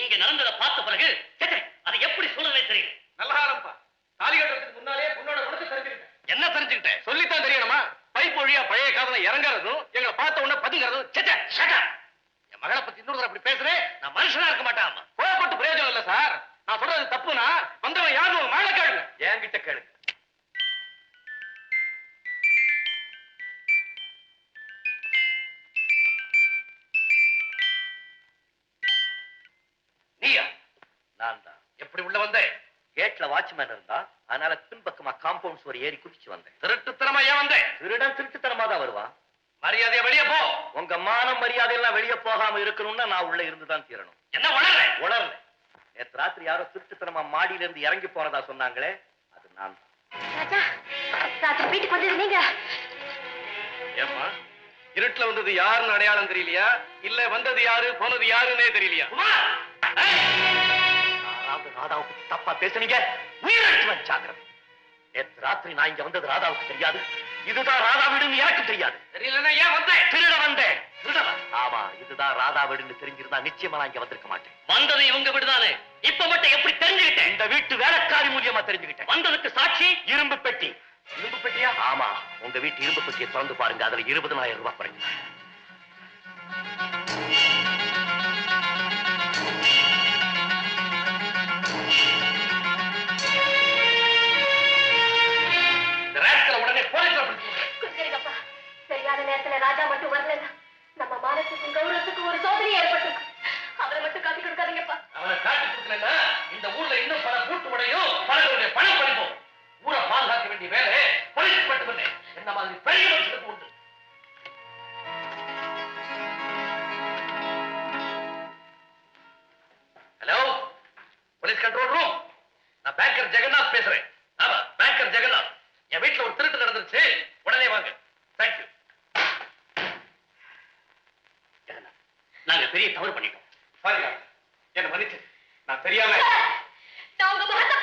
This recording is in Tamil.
இங்க நடந்ததை பார்த்த பிறகு அது எப்படி சூழ்நிலை தெரியல. நல்லா காலம்ப்பா தாலி முன்னாலே பொண்ணோட குணத்தை தெரிஞ்சுக்கிட்டேன். என்ன தெரிஞ்சுக்கிட்டேன் சொல்லித்தான் தெரியணுமா? பைப் வழியா பழைய காதல இறங்குறதும் எங்களை பார்த்த உடனே பதுங்கிறதும் என் மகளை பத்தி இன்னொருத்தர் அப்படி பேசுறேன். நான் மனுஷனா இருக்க மாட்டேன் கோவப்பட்டு பிரயோஜனம் இல்ல சார். நான் சொல்றது தப்புனா வந்தவன் யாரும் மேலக்காடு நான் தான். எப்படி உள்ள வந்தேன்? கேட்ல வாட்ச்மேன் இருந்தா அதனால பின்பக்கமா காம்பவுண்ட் சுவர் ஏறி குதிச்சு வந்தேன். திருட்டுத்தனமா ஏன் வந்தேன்? திருடன் திருட்டுத்தனமா தான் வருவான். மரியாதையா வெளியே போ. உங்க மானம் மரியாதை எல்லாம் வெளியே போகாம இருக்கணும்னா நான் உள்ள இருந்துதான் தீரணும். என்ன வளர்ற உணர்ல நேத்து ராத்திரி யாரோ திருட்டுத்தனமா மாடியில இருந்து இறங்கி போனதா சொன்னாங்களே அது நான் ராத்திரி வீட்டுக்கு வந்தது நீங்க. ஏம்மா இருட்டுல வந்தது யாருன்னு அடையாளம் தெரியலையா? இல்ல வந்தது யாரு போனது யாருன்னே தெரியலையா? யாராவது ராதாவை பத்தி தப்பா பேசுனீங்க? உயிரிழச்சுவன் ஜாக்கிரதை. நேத்து ராத்திரி நான் இங்க வந்தது ராதாவுக்கு தெரியாது. இதுதான் ராதா வீடுன்னு எனக்கு தெரியாது. தெரியலன்னா ஏன் வந்தேன். திருட வந்தேன் ஆமா இதுதான் ராதா வீடுன்னு தெரிஞ்சிருந்தா நிச்சயமா நான் இங்க வந்திருக்க மாட்டேன். வந்தது இவங்க விடுதானே? இப்ப மட்டும் எப்படி தெரிஞ்சுக்கிட்டேன்? இந்த வீட்டு வேலைக்காரி மூலியமா தெரிஞ்சுக்கிட்டேன். வந்ததுக்கு சாட்சி? இரும்பு பெட்டி. இரும்பு பெட்டியா? ஆமா உங்க வீட்டு இரும்பு பெட்டியை திறந்து பாருங்க. அதுல இருபதனாயிரம் ரூபாய் குறைங்க நேரத்துல ராஜா மட்டும் வரலன்னா நம்ம மானத்துக்கும் கௌரவத்துக்கும் ஒரு சோதனை ஏற்பட்டு அவரை மட்டும் காட்டி கொடுக்காதீங்கப்பா. அவரை காட்டி கொடுக்கலன்னா இந்த ஊர்ல இன்னும் பல கூட்டு உடையும் பலருடைய பணம் பறிப்போம் ஊரை பாதுகாக்க வேண்டிய வேலை போலீஸ் மட்டுமில்லை என்ன மாதிரி பெரிய மனுஷனுக்கு உண்டு. ஹலோ போலீஸ் கண்ட்ரோல் ரூம் நான் பேங்கர் ஜெகநாத் பேசுறேன். ஆமா பேங்கர் ஜெகநாத். என் வீட்டுல ஒரு திருட்டு நடந்துருச்சு உடனே வாங்க தேங்க்யூ ஜெகநாத் நாங்க பெரிய தவறு பண்ணிட்டோம். பாருங்க என்ன மன்னிச்சு. நான் தெரியாம நான் உங்க மகன்